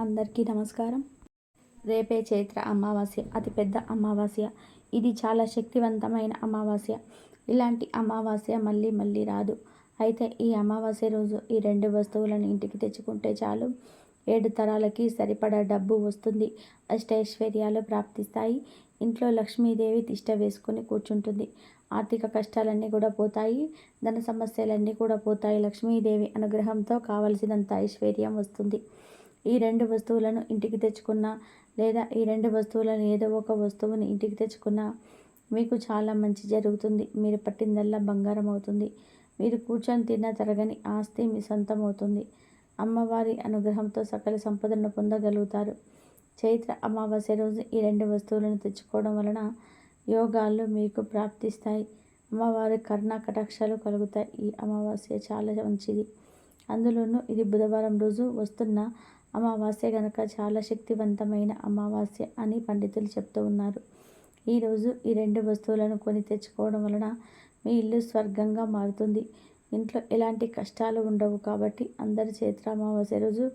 అందరికీ నమస్కారం. రేపే చైత్ర అమావాస్య అతిపెద్ద అమావాస్య. ఇది చాలా శక్తివంతమైన అమావాస్య. ఇలాంటి అమావాస్య మళ్ళీ మళ్ళీ రాదు. అయితే ఈ అమావాస్య రోజు ఈ రెండు వస్తువులను ఇంటికి తెచ్చుకుంటే చాలు. ఏడు తరాలకి సరిపడా డబ్బు వస్తుంది. అష్టైశ్వర్యాలు ప్రాప్తిస్తాయి. ఇంట్లో లక్ష్మీదేవి తిష్ట వేసుకుని కూర్చుంటుంది. ఆర్థిక కష్టాలన్నీ కూడా పోతాయి. ధన సమస్యలన్నీ కూడా పోతాయి. లక్ష్మీదేవి అనుగ్రహంతో కావలసినంత ఐశ్వర్యం వస్తుంది. ఈ రెండు వస్తువులను ఇంటికి తెచ్చుకున్నా లేదా ఈ రెండు వస్తువులను ఏదో ఒక వస్తువుని ఇంటికి తెచ్చుకున్నా మీకు చాలా మంచి జరుగుతుంది. మీరు పట్టిందల్లా బంగారం అవుతుంది. మీరు కూర్చొని తిన్న తరగని ఆస్తి మీ సొంతం అవుతుంది. అమ్మవారి అనుగ్రహంతో సకల సంపదను పొందగలుగుతారు. చైత్ర అమావాస్య రోజు ఈ రెండు వస్తువులను తెచ్చుకోవడం వలన యోగాలు మీకు ప్రాప్తిస్తాయి. అమ్మవారి కర్ణ కటాక్షాలు కలుగుతాయి. ఈ అమావాస్య చాలా మంచిది. అందులోనూ ఇది బుధవారం రోజు వస్తున్న అమావాస్య గనక చాలా శక్తివంతమైన అమావాస్య అని పండితులు చెప్తూ ఉన్నారు. ఈరోజు ఈ రెండు వస్తువులను కొని తెచ్చుకోవడం వలన మీ ఇల్లు స్వర్గంగా మారుతుంది. ఇంట్లో ఎలాంటి కష్టాలు ఉండవు కాబట్టి అందరి చేత అమావాస్య రోజు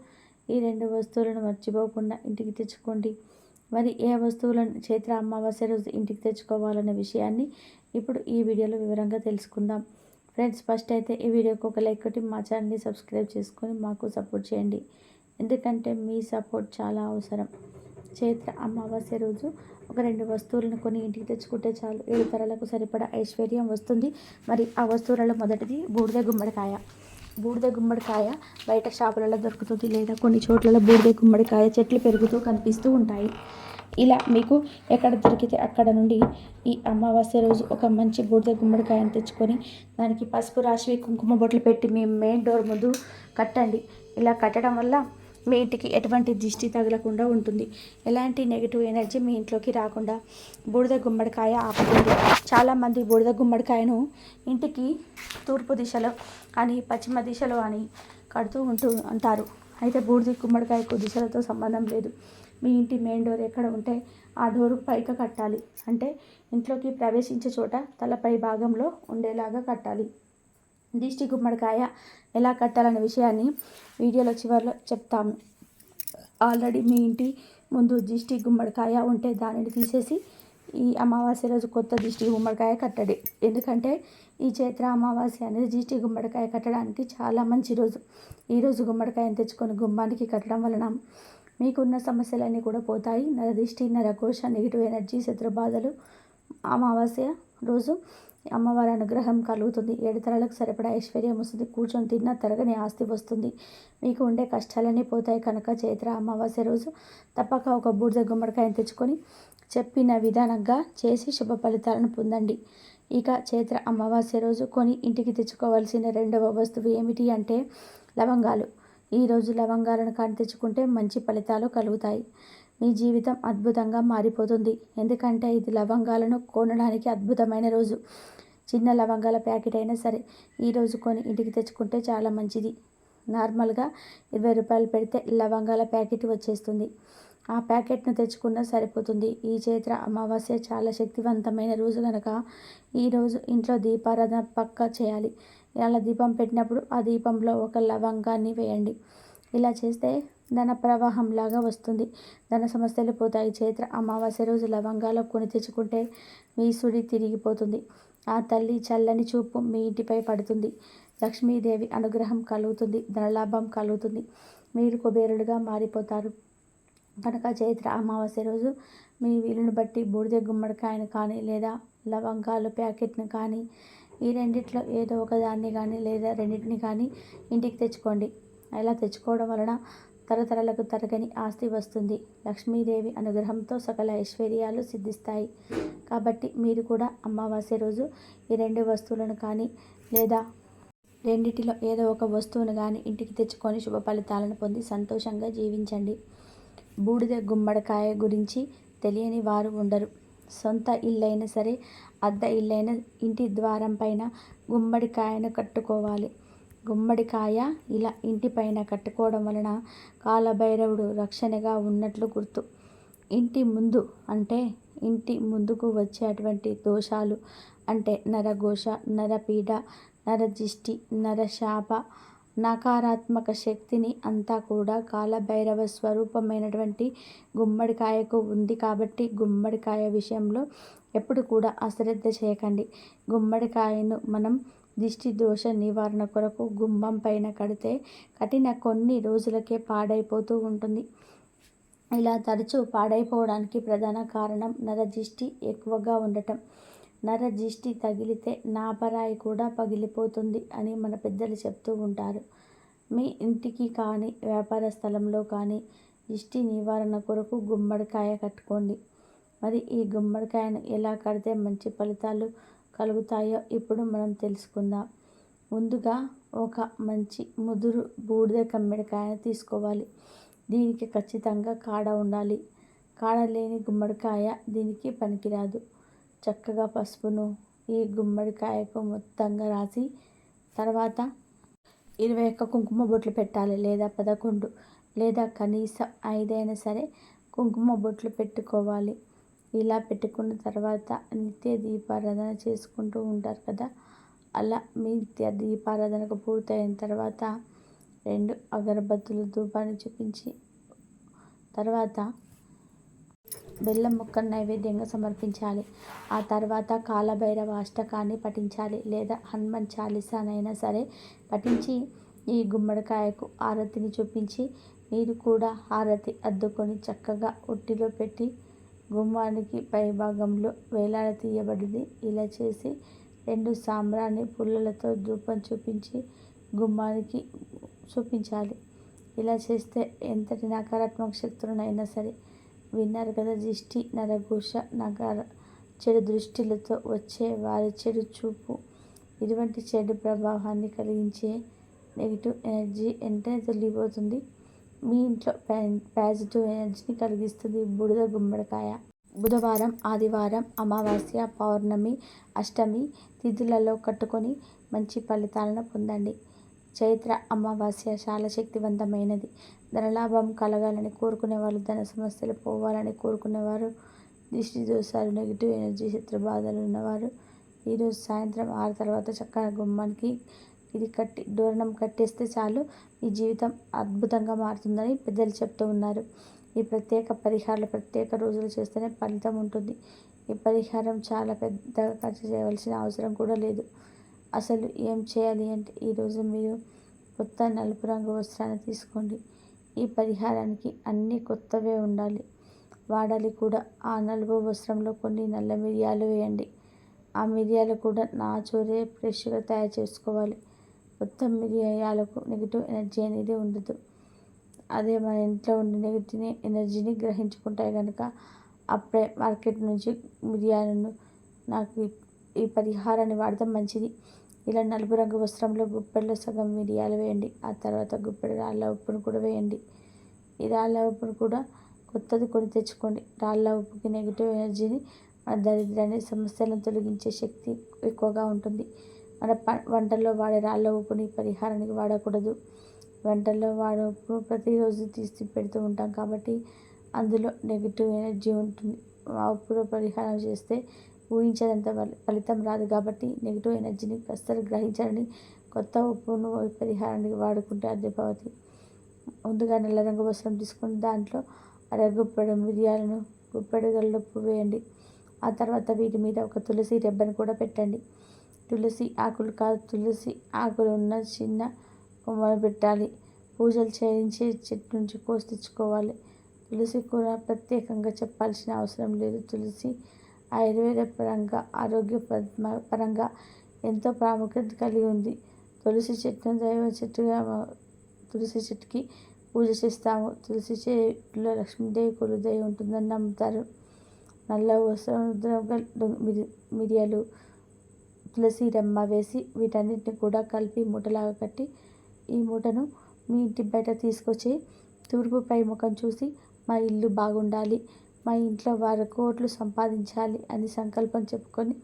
ఈ రెండు వస్తువులను మర్చిపోకుండా ఇంటికి తెచ్చుకోండి. మరి ఏ వస్తువులను చైత్ర అమావాస్య రోజు ఇంటికి తెచ్చుకోవాలనే విషయాన్ని ఇప్పుడు ఈ వీడియోలో వివరంగా తెలుసుకుందాం. ఫ్రెండ్స్ ఫస్ట్ అయితే ఈ వీడియోకి ఒక లైక్ కొట్టి మా ఛానల్ని సబ్స్క్రైబ్ చేసుకొని మాకు సపోర్ట్ చేయండి. ఎందుకంటే మీ సపోర్ట్ చాలా అవసరం. చైత్ర అమావాస్య రోజు ఒక రెండు వస్తువులను కొని ఇంటికి తెచ్చుకుంటే చాలు. ఏడు తరాలకు సరిపడా ఐశ్వర్యం వస్తుంది. మరి ఆ వస్తువులలో మొదటిది బూడిద గుమ్మడికాయ. బూడిద గుమ్మడికాయ బయట షాపులలో దొరుకుతుంది లేదా కొన్ని చోట్ల బూడిద గుమ్మడికాయ చెట్లు పెరుగుతూ కనిపిస్తూ ఉంటాయి. ఇలా మీకు ఎక్కడ దొరికితే అక్కడ నుండి ఈ అమావాస్య రోజు ఒక మంచి బూడిద గుమ్మడికాయను తెచ్చుకొని దానికి పసుపు రాసి కుంకుమ బొట్లు పెట్టి మీ మెయిన్ డోర్ ముందు కట్టండి. ఇలా కట్టడం వల్ల మీ ఇంటికి ఎటువంటి దిష్టి తగలకుండా ఉంటుంది. ఎలాంటి నెగిటివ్ ఎనర్జీ మీ ఇంట్లోకి రాకుండా బూడిద గుమ్మడికాయ ఆపుతుంది చాలామంది బూడిద గుమ్మడికాయను ఇంటికి తూర్పు దిశలో అని పశ్చిమ దిశలో అని కడుతూ ఉంటూ అంటారు అయితే బూడిద గుమ్మడికాయకు దిశలతో సంబంధం లేదు. మీ ఇంటి మెయిన్ డోర్ ఎక్కడ ఉంటే ఆ డోరు పైక కట్టాలి. అంటే ఇంట్లోకి ప్రవేశించే చోట తలపై భాగంలో ఉండేలాగా కట్టాలి. దిష్టి గుమ్మడికాయ ఎలా కట్టాలనే విషయాన్ని వీడియోలో చివరిలో చెప్తాము ఆల్రెడీ మీ ఇంటి ముందు దిష్టి గుమ్మడికాయ ఉంటే దానిని తీసేసి ఈ అమావాస్య రోజు కొత్త దిష్టి గుమ్మడికాయ కట్టడి. ఎందుకంటే ఈ చైత్ర అమావాస్య అనేది దిష్టి గుమ్మడికాయ కట్టడానికి చాలా మంచి రోజు. ఈరోజు గుమ్మడికాయను తెచ్చుకొని గుమ్మానికి కట్టడం వలన మీకున్న సమస్యలన్నీ కూడా పోతాయి. నర దిష్టి నరకోశ నెగిటివ్ ఎనర్జీ శత్రు బాధలు అమావాస్య రోజు అమ్మవారి అనుగ్రహం కలుగుతుంది. ఏడు తరాలకు సరిపడా ఐశ్వర్యం వస్తుంది. కూర్చొని తిన్న తరగని ఆస్తి వస్తుంది. మీకు ఉండే కష్టాలన్నీ పోతాయి కనుక చైత్ర అమావాస్య రోజు తప్పక ఒక బూడిద గుమ్మడికాయను తెచ్చుకొని చెప్పిన విధానంగా చేసి శుభ ఫలితాలను పొందండి. ఇక చైత్ర అమావాస్య రోజు కొని ఇంటికి తెచ్చుకోవాల్సిన రెండవ వస్తువు ఏమిటి అంటే లవంగాలు. ఈరోజు లవంగాలను కానీ తెచ్చుకుంటే మంచి ఫలితాలు కలుగుతాయి. మీ జీవితం అద్భుతంగా మారిపోతుంది. ఎందుకంటే ఇది లవంగాలను కొనడానికి అద్భుతమైన రోజు. చిన్న లవంగాల ప్యాకెట్ అయినా సరే ఈరోజు కొని ఇంటికి తెచ్చుకుంటే చాలా మంచిది. నార్మల్గా ఇరవై రూపాయలు పెడితే లవంగాల ప్యాకెట్ వచ్చేస్తుంది. ఆ ప్యాకెట్ను తెచ్చుకున్నా సరిపోతుంది. ఈ చైత్ర అమావాస్య చాలా శక్తివంతమైన రోజు కనుక ఈరోజు ఇంట్లో దీపారాధన పక్కా చేయాలి. ఇలా దీపం పెట్టినప్పుడు ఆ దీపంలో ఒక లవంగాన్ని వేయండి. ఇలా చేస్తే ధన ప్రవాహంలాగా వస్తుంది. ధన సమస్యలు పోతాయి. చైత్ర అమావాస్య రోజు లవంగాలు కొని తెచ్చుకుంటే మీ సుడి తిరిగిపోతుంది. ఆ తల్లి చల్లని చూపు మీ ఇంటిపై పడుతుంది. లక్ష్మీదేవి అనుగ్రహం కలుగుతుంది. ధనలాభం కలుగుతుంది. మీరు కుబేరులుగా మారిపోతారు. కనుక చైత్ర అమావాస్య రోజు మీ వీలుని బట్టి బూడిద గుమ్మడికాయను కానీ లేదా లవంగాలు ప్యాకెట్ను కానీ ఈ రెండిట్లో ఏదో ఒకదాన్ని కానీ లేదా రెండింటిని కానీ ఇంటికి తెచ్చుకోండి. అలా తెచ్చుకోవడం వలన తరతరాలకు తరగని ఆస్తి వస్తుంది. లక్ష్మీదేవి అనుగ్రహంతో సకల ఐశ్వర్యాలు సిద్ధిస్తాయి. కాబట్టి మీరు కూడా అమావాస్య రోజు ఈ రెండు వస్తువులను కానీ లేదా రెండిటిలో ఏదో ఒక వస్తువును కానీ ఇంటికి తెచ్చుకొని శుభ ఫలితాలను పొంది సంతోషంగా జీవించండి. బూడిద గుమ్మడికాయ గురించి తెలియని వారు ఉండరు. సొంత ఇల్లైనా సరే అద్దె ఇల్లైనా ఇంటి ద్వారం పైన గుమ్మడికాయను కట్టుకోవాలి. గుమ్మడికాయ ఇలా ఇంటిపైన కట్టుకోవడం వలన కాలభైరవుడు రక్షణగా ఉన్నట్లు గుర్తు. ఇంటి ముందు అంటే ఇంటి ముందుకు వచ్చేటువంటి దోషాలు అంటే నరఘోష నరపీడ నరజిష్టి నరశాప నకారాత్మక శక్తిని అంతా కూడా కాలభైరవ స్వరూపమైనటువంటి గుమ్మడికాయకు ఉంది కాబట్టి గుమ్మడికాయ విషయంలో ఎప్పుడు కూడా అశ్రద్ధ చేయకండి. గుమ్మడికాయను మనం దిష్టి దోష నివారణ కొరకు గుమ్మం పైన కడితే కఠిన కొన్ని రోజులకే పాడైపోతూ ఉంటుంది. ఇలా తరచూ పాడైపోవడానికి ప్రధాన కారణం నరదిష్టి ఎక్కువగా ఉండటం. నరదిష్టి తగిలితే నాపరాయి కూడా పగిలిపోతుంది అని మన పెద్దలు చెప్తూ ఉంటారు. మీ ఇంటికి కానీ వ్యాపార స్థలంలో కానీ దిష్టి నివారణ కొరకు గుమ్మడికాయ కట్టుకోండి. మరి ఈ గుమ్మడికాయను ఎలా కడితే మంచి ఫలితాలు కలుగుతాయో ఇప్పుడు మనం తెలుసుకుందాం. ముందుగా ఒక మంచి ముదురు బూడిద కమ్మిడికాయను తీసుకోవాలి. దీనికి ఖచ్చితంగా కాడ ఉండాలి. కాడ లేని గుమ్మడికాయ దీనికి పనికిరాదు. చక్కగా పసుపును ఈ గుమ్మడికాయకు మొత్తంగా రాసి తర్వాత ఇరవై ఒక్క కుంకుమ బొట్లు పెట్టాలి లేదా పదకొండు లేదా కనీసం ఐదైనా సరే కుంకుమ బొట్లు పెట్టుకోవాలి. ఇలా పెట్టుకున్న తర్వాత నిత్య దీపారాధన చేసుకుంటూ ఉంటారు కదా. అలా మీ నిత్య దీపారాధనకు పూర్తయిన తర్వాత రెండు అగరబత్తులు ధూపాన్ని చూపించి తర్వాత బెల్లం ముక్కను నైవేద్యంగా సమర్పించాలి. ఆ తర్వాత కాలభైరవ అష్టకాన్ని పఠించాలి లేదా హనుమాన్ చాలీసానైనా సరే పఠించి ఈ గుమ్మడికాయకు ఆరతిని చూపించి మీరు కూడా హారతి అద్దుకొని చక్కగా ఉట్టిలో పెట్టి గుమ్మానికి పైభాగంలో వేలాడతీయబడింది ఇలా చేసి రెండు సాంబ్రాన్ని పుల్లలతో ధూపం చూపించి గుమ్మానికి చూపించాలి. ఇలా చేస్తే ఎంతటి నకారాత్మక శక్తులనైనా సరే విన్నారు కదా దిష్టి నరఘోష నగర చెడు దృష్టిలతో వచ్చే వారి చెడు చూపు. ఇటువంటి చెడు ప్రభావాన్ని కలిగించే నెగిటివ్ ఎనర్జీ వెంటనే తొలగిపోతుంది. మీ ఇంట్లో పాజిటివ్ ఎనర్జీని కలిగిస్తుంది బుడిద గుమ్మడికాయ. బుధవారం ఆదివారం అమావాస్య పౌర్ణమి అష్టమి తిథులలో కట్టుకొని మంచి ఫలితాలను పొందండి. చైత్ర అమావాస్య చాలా శక్తివంతమైనది. ధనలాభం కలగాలని కోరుకునే వాళ్ళు ధన సమస్యలు పోవాలని కోరుకునేవారు దిష్టి దోషాలు నెగిటివ్ ఎనర్జీ శత్రు బాధలు ఉన్నవారు. ఈరోజు సాయంత్రం ఆరు తర్వాత చక్కగా గుమ్మానికి ఇది కట్టి డోరణం కట్టేస్తే చాలు మీ జీవితం అద్భుతంగా మారుతుందని పెద్దలు చెప్తూ ఉన్నారు. ఈ ప్రత్యేక పరిహారాలు ప్రత్యేక రోజులు చేస్తేనే ఫలితం ఉంటుంది. ఈ పరిహారం చాలా పెద్దగా ఖర్చు చేయవలసిన అవసరం కూడా లేదు. అసలు ఏం చేయాలి అంటే ఈరోజు మీరు కొత్త నలుపు రంగు వస్త్రాన్ని తీసుకోండి. ఈ పరిహారానికి అన్నీ కొత్తవే ఉండాలి. వాడాలి కూడా. ఆ నలుపు వస్త్రంలో కొన్ని నల్ల మిరియాలు వేయండి. ఆ మిరియాలు కూడా నా చోరే ఫ్రెష్గా తయారు చేసుకోవాలి. మొత్తం మిరియాలకు నెగిటివ్ ఎనర్జీ అనేది ఉండదు. అదే మన ఇంట్లో ఉండే నెగిటివ్ ఎనర్జీని గ్రహించుకుంటాయి కనుక అప్పుడే మార్కెట్ నుంచి మిరియాలను నాకు ఈ పరిహారాన్ని వాడటం మంచిది. ఇలా నలుపు రంగు వస్త్రంలో గుప్పెడలో సగం మిరియాలు వేయండి. ఆ తర్వాత గుప్పెడు రాళ్ళ ఉప్పును కూడా వేయండి. ఈ రాళ్ళ ఉప్పును కూడా కొత్తది కొని తెచ్చుకోండి. రాళ్ళ ఉప్పుకి నెగిటివ్ ఎనర్జీని మన దరిద్రాన్ని సమస్యలను తొలగించే శక్తి ఎక్కువగా ఉంటుంది. మన ప వంటల్లో వాడే రాళ్ళ ఉప్పుని పరిహారానికి వాడకూడదు. వంటల్లో వాడే ఉప్పు ప్రతిరోజు తీసి పెడుతూ ఉంటాం కాబట్టి అందులో నెగిటివ్ ఎనర్జీ ఉంటుంది. ఆ ఉప్పులో పరిహారం చేస్తే ఊహించేదంత ఫలితం రాదు కాబట్టి నెగిటివ్ ఎనర్జీని అస్సలు గ్రహించాలని కొత్త ఉప్పును పరిహారానికి వాడుకుంటే అద్దెపవతి ముందుగా నల్ల రంగు వస్త్రం తీసుకుని దాంట్లో అరగుప్పడం మిరియాలను గుప్పెడు గల్లుప్పు వేయండి ఆ తర్వాత వీటి మీద ఒక తులసి రెబ్బను కూడా పెట్టండి. తులసి ఆకులు కాదు తులసి ఆకులు ఉన్న చిన్న కొమ్మలు పెట్టాలి. పూజలు చేయించి చెట్టు నుంచి కోసి తెచ్చుకోవాలి. తులసి కూర ప్రత్యేకంగా చెప్పాల్సిన అవసరం లేదు. తులసి ఆయుర్వేద పరంగా ఆరోగ్య పరంగా ఎంతో ప్రాముఖ్యత కలిగి ఉంది. తులసి చెట్టును దైవ చెట్టుగా తులసి చెట్టుకి పూజ చేస్తాము. తులసి చెట్టులో లక్ష్మీదేవి కొలుదై ఉంటుందని నమ్ముతారు. నల్ల వస్త్రం మిరియాలు తులసి రెమ్మ వేసి వీటన్నిటిని కూడా కలిపి మూటలాగా కట్టి ఈ మూటను మీ ఇంటి బయట తీసుకొచ్చి తూర్పుపై ముఖం చూసి మా ఇల్లు బాగుండాలి. మా ఇంట్లో వారు కోట్లు సంపాదించాలి అని సంకల్పం చెప్పుకొని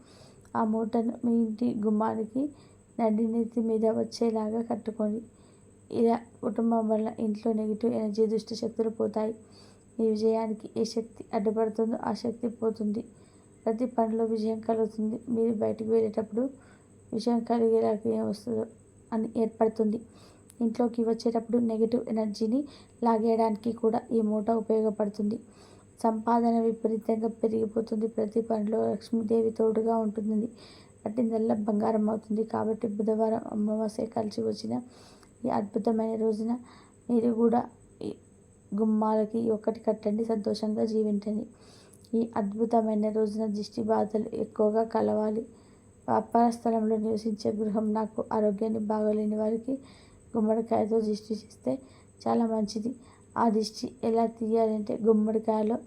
ఆ మూటను మీ ఇంటి గుమ్మానికి నడి నీతి మీద వచ్చేలాగా కట్టుకోండి ఇలా కుటుంబం వల్ల ఇంట్లో నెగిటివ్ ఎనర్జీ దుష్ట శక్తులు పోతాయి. మీ విజయానికి ఏ శక్తి అడ్డుపడుతుందో ఆ శక్తి పోతుంది. ప్రతి పనిలో విజయం కలుగుతుంది. మీరు బయటకు వెళ్ళేటప్పుడు విజయం కలిగేలాగా ఏం వస్తుందో అని ఏర్పడుతుంది. ఇంట్లోకి వచ్చేటప్పుడు నెగిటివ్ ఎనర్జీని లాగేయడానికి కూడా ఈ మూట ఉపయోగపడుతుంది. సంపాదన విపరీతంగా పెరిగిపోతుంది. ప్రతి పనిలో లక్ష్మీదేవి తోడుగా ఉంటుంది పట్టిందల్లా బంగారం అవుతుంది. కాబట్టి బుధవారం అమావాస్య కలిసి వచ్చిన ఈ అద్భుతమైన రోజున మీరు కూడా ఈ గుమ్మాలకి ఒకటి కట్టండి సంతోషంగా జీవించండి. ఈ అద్భుతమైన రోజున దిష్టి బాధలు ఎక్కువగా కలవాలి. వ్యాపార స్థలంలో నివసించే గృహం నాకు ఆరోగ్యాన్ని బాగోలేని వారికి గుమ్మడికాయతో దిష్టి చేస్తే చాలా మంచిది. ఆ దిష్టి ఎలా తీయాలంటే గుమ్మడికాయలో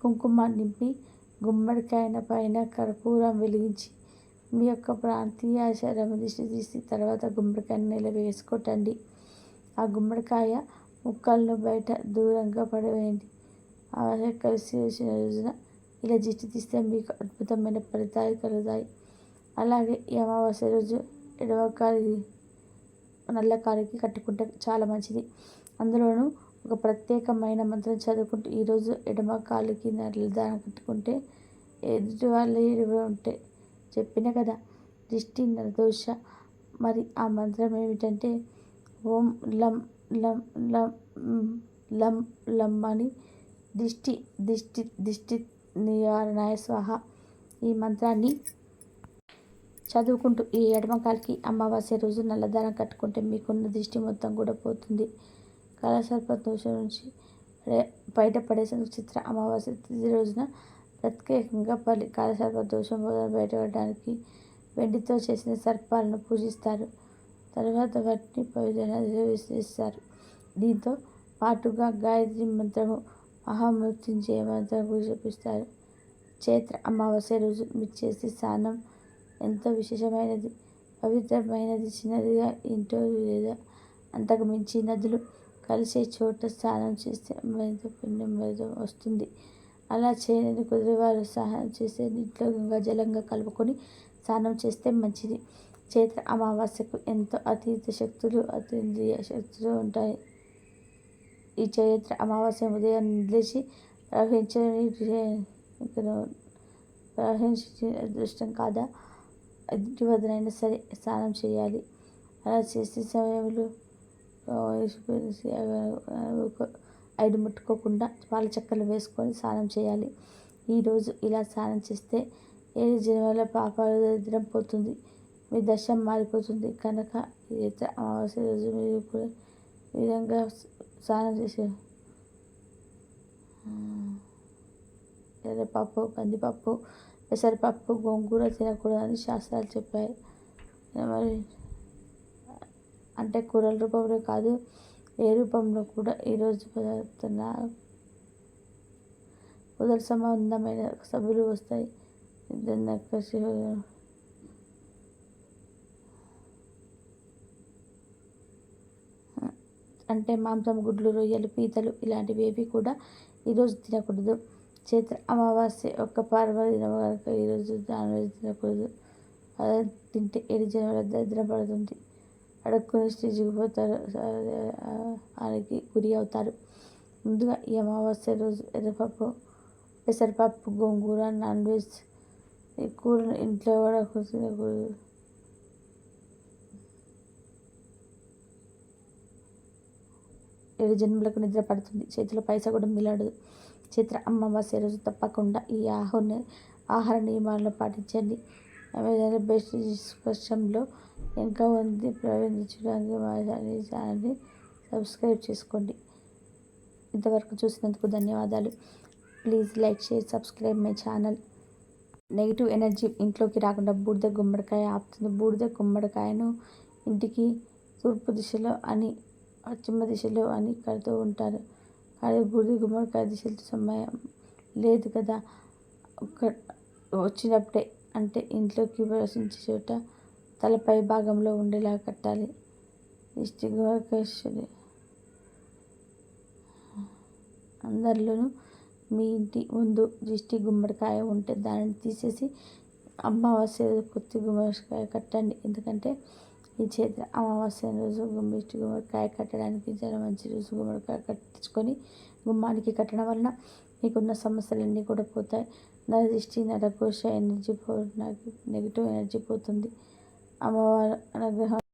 కుంకుమ నింపి గుమ్మడికాయ పైన కర్పూరం వెలిగించి మీ యొక్క ప్రాంతీయ ఆచారం దిష్టి తీసి తర్వాత గుమ్మడికాయను వేసుకోటండి. ఆ గుమ్మడికాయ ముక్కలను బయట దూరంగా పడవేయండి. అలాగే కలిసి వచ్చిన రోజున ఇలా దిష్టి తీస్తే మీకు అద్భుతమైన ఫలితాలు కలుగుతాయి. అలాగే ఈ అమావాస్య రోజు ఎడవ కాలి నల్ల కాలికి కట్టుకుంటే చాలా మంచిది. అందులోనూ ఒక ప్రత్యేకమైన మంత్రం చదువుకుంటూ ఈరోజు ఎడమ కాలికి నల్ల కట్టుకుంటే ఎదుటి వాళ్ళు ఇరవై ఉంటే చెప్పిన కదా దిష్టి నరదోష. మరి ఆ మంత్రం ఏమిటంటే ఓం లం లం లం లం లం అని దిష్టి దిష్టి దిష్టి నివారణాయ స్వాహ ఈ మంత్రాన్ని చదువుకుంటూ ఈ ఎడమకాలికి అమావాస్య రోజు నల్లదారం కట్టుకుంటే మీకున్న దిష్టి మొత్తం కూడా పోతుంది. కాలసర్ప దోషం నుంచి బయటపడేసిన చిత్ర అమావాస్య తిథి రోజున ప్రత్యేకంగా పలి కాలసర్ప దోషం బయటపడడానికి వెండితో చేసిన సర్పాలను పూజిస్తారు. తర్వాత వాటిని పవిత్ర విశ్లేషిస్తారు. దీంతో పాటుగా గాయత్రి మంత్రము మహామృత్యుంజయ మంత్రం జపిస్తారు చైత్ర అమావాస్య రోజు మీరు చేసే స్నానం ఎంతో విశేషమైనది పవిత్రమైనది చిన్నదిగా ఇంటో లేదా అంతకు మించి నదులు కలిసే చోట స్నానం చేస్తే మరింత పుణ్యం మరింత వస్తుంది. అలా చేయని కుదిరేవారు స్నానం చేస్తే నీటిలో గంగా జలంగా కలుపుకొని స్నానం చేస్తే మంచిది. చైత్ర అమావాస్యకు ఎంతో అతీత శక్తులు అతీంద్రియ శక్తులు ఉంటాయి. ఈ చైత్ర అమావాస్య ఉదయం నిలిచి ప్రవహించని ప్రవహించే అదృష్టం కాదా? ఇంటి వద్దనైనా సరే స్నానం చేయాలి. అలా చేసే సమయంలో ఐదు ముట్టుకోకుండా పాల చెక్కలు వేసుకొని స్నానం చేయాలి. ఈరోజు ఇలా స్నానం చేస్తే ఏడు జన్మల పాపాలు దరిద్రం పోతుంది మీ దశం మారిపోతుంది. కనుక ఇతర అమావాస్య రోజు మీరు కూడా విధంగా స్నానం చేసే ఎర్రపప్పు కందిపప్పు పెసరపప్పు గోంగూర తినకూడదని శాస్త్రాలు చెప్పాయి. మరి అంటే కూరల రూపంలో కాదు ఏ రూపంలో కూడా ఈరోజు పదార్థన ఉదర సంబంధమైన సభ్యులు వస్తాయి. అంటే మాంసం గుడ్లు రొయ్యలు పీతలు ఇలాంటివి ఏవి కూడా ఈరోజు తినకూడదు. చైత్ర అమావాస్య ఒక్క పర్వదినం కనుక ఈరోజు నాన్ వెజ్ తినకూడదు. అదే తింటే ఏడు జనవరి దరిద్రం పడుతుంది. అడుక్కుని స్టేజ్కి పోతారు. ఆయనకి గురి అవుతారు. ముందుగా ఈ అమావాస్య రోజు ఎర్రపప్పు పెసరపప్పు గోంగూర నాన్ వెజ్ కూర కూరను ఇంట్లో కూడా కూర్చుని ఏడు జన్మలకు నిద్ర పడుతుంది. చేతిలో పైసా కూడా మిలాడదు చిత్ర అమావాస్య రోజు తప్పకుండా ఈ ఆహార ఆహార నియమాలను పాటించండి. బెస్ట్ స్పర్శంలో ఇంకా ఉంది ప్రవేశించడానికి మా ఛానల్ని సబ్స్క్రైబ్ చేసుకోండి. ఇంతవరకు చూసినందుకు ధన్యవాదాలు. Please like share subscribe my channel. Negative energy ఇంట్లోకి రాకుండా బూడిద గుమ్మడికాయ ఆపుతుంది. బూడిద గుమ్మడికాయను ఇంటికి తూర్పు దిశలో అని పశ్చిమ దిశలో అని కడుతూ ఉంటారు. కానీ బూడిద గుమ్మడికాయ దిశలు సమయం లేదు కదా. ఒక వచ్చినప్పుడే అంటే ఇంట్లోకి ప్రవేశించే చోట తలపై భాగంలో ఉండేలా కట్టాలి. దిష్టి గుమ్మడికాయ అందరిలోనూ మీ ఇంటి ముందు దిష్టి గుమ్మడికాయ ఉంటే దానిని తీసేసి అమావాస్య కొత్త గుమ్మడికాయ కట్టండి. ఎందుకంటే ఈ చేతి అమావాస్య రోజు గుమ్మిష్టి గుమ్మడికాయ కట్టడానికి చాలా మంచి రోజు గుమ్మడికాయ కట్టించుకొని గుమ్మానికి కట్టడం వలన మీకున్న సమస్యలన్నీ కూడా పోతాయి. నర దిష్టి నరకోశ ఎనర్జీ పో నెగిటివ్ ఎనర్జీ పోతుంది. అమ్మవారు అనుగ్రహం